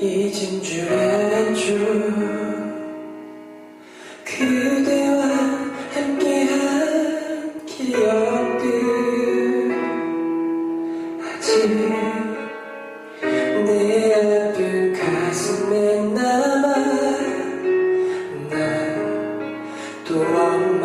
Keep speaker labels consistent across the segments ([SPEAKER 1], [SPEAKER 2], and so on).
[SPEAKER 1] 잊은 줄알줄. 그대와 함께한 기억들. 아직 내 아픈 가슴에 남아 난 또 원망했지만.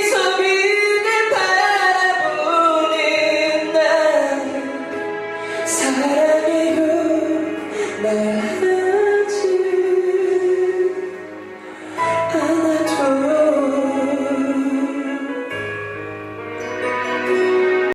[SPEAKER 1] Let it be